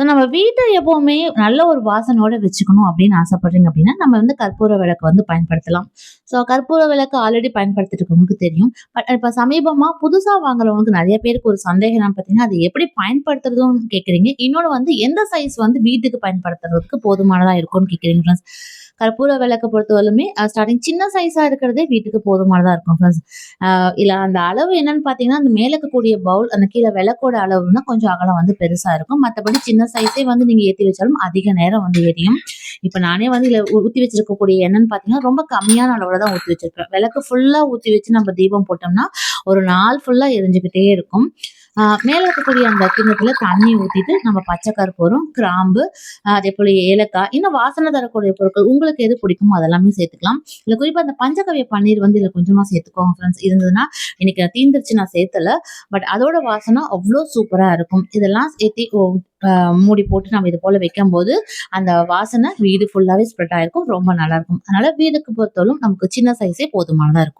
So நம்ம வீட்டை எப்போவுமே நல்ல ஒரு வாசனோட வச்சுக்கணும் அப்படின்னு ஆசைப்படுறீங்க அப்படின்னா நம்ம வந்து கற்பூர விளக்கு வந்து பயன்படுத்தலாம். ஸோ கற்பூர விளக்கு ஆல்ரெடி பயன்படுத்திட்டு இருக்கவங்களுக்கு தெரியும். பட் இப்போ சமீபமாக புதுசாக வாங்குறவங்களுக்கு நிறைய பேருக்கு ஒரு சந்தேகம் பார்த்தீங்கன்னா அது எப்படி பயன்படுத்துறதுன்னு கேட்குறீங்க இன்னொன்று வந்து எந்த சைஸ் வந்து வீட்டுக்கு பயன்படுத்துறதுக்கு போதுமானதாக இருக்கும்னு கேட்குறீங்க ஃப்ரெண்ட்ஸ் கற்பூர விளக்கு பொறுத்தவரையுமே ஸ்டார்டிங் சின்ன சைஸாக இருக்கிறதே வீட்டுக்கு போதுமானதாக இருக்கும் ஃப்ரெண்ட்ஸ் இல்லை அந்த அளவு என்னன்னு பார்த்தீங்கன்னா அந்த மேலே இருக்கக்கூடிய பவுல் அந்த கீழே விளக்கோட அளவுனா கொஞ்சம் அகலம் வந்து பெருசாக இருக்கும். மற்றபடி சின்ன சைஸே வந்து நீங்கள் ஏற்றி வச்சாலும் அதிக நேரம் வந்து எரியும். இப்போ நானே வந்து இதில் ஊற்றி வச்சிருக்கக்கூடிய என்னன்னு பார்த்தீங்கன்னா ரொம்ப கம்மியான அளவில் தான் ஊற்றி வச்சிருப்பேன். விளக்கு ஃபுல்லாக ஊற்றி வச்சு நம்ம தீபம் போட்டோம்னா ஒரு நாள் ஃபுல்லாக எரிஞ்சுக்கிட்டே இருக்கும். மேலே இருக்கக்கூடிய அந்த கிண்ணத்தில் தண்ணி ஊற்றிட்டு நம்ம பச்சை கற்பூரம் கிராம்பு அதே போல் ஏலக்காய் இன்னும் வாசனை தரக்கூடிய பொருட்கள் உங்களுக்கு எது பிடிக்குமோ அதெல்லாமே சேர்த்துக்கலாம். இல்லை குறிப்பாக அந்த பஞ்சகவிய பன்னீர் வந்து இதில் கொஞ்சமாக சேர்த்துக்கோங்க ஃப்ரெண்ட்ஸ் இருந்ததுன்னா இன்னைக்கு நான் தீந்துருச்சு நான் சேர்த்தல. பட் அதோட வாசனை அவ்வளோ சூப்பராக இருக்கும். இதெல்லாம் சேர்த்தி ஓ- மூடி போட்டு நம்ம இது போல் வைக்கும்போது அந்த வாசனை வீடு ஃபுல்லாகவே ஸ்ப்ரெட் ஆயிருக்கும். ரொம்ப நல்லாயிருக்கும் அதனால் அதனால வீடுக்கு பொறுத்தவரைக்கும் நமக்கு சின்ன சைஸே போதுமானதாக இருக்கும்.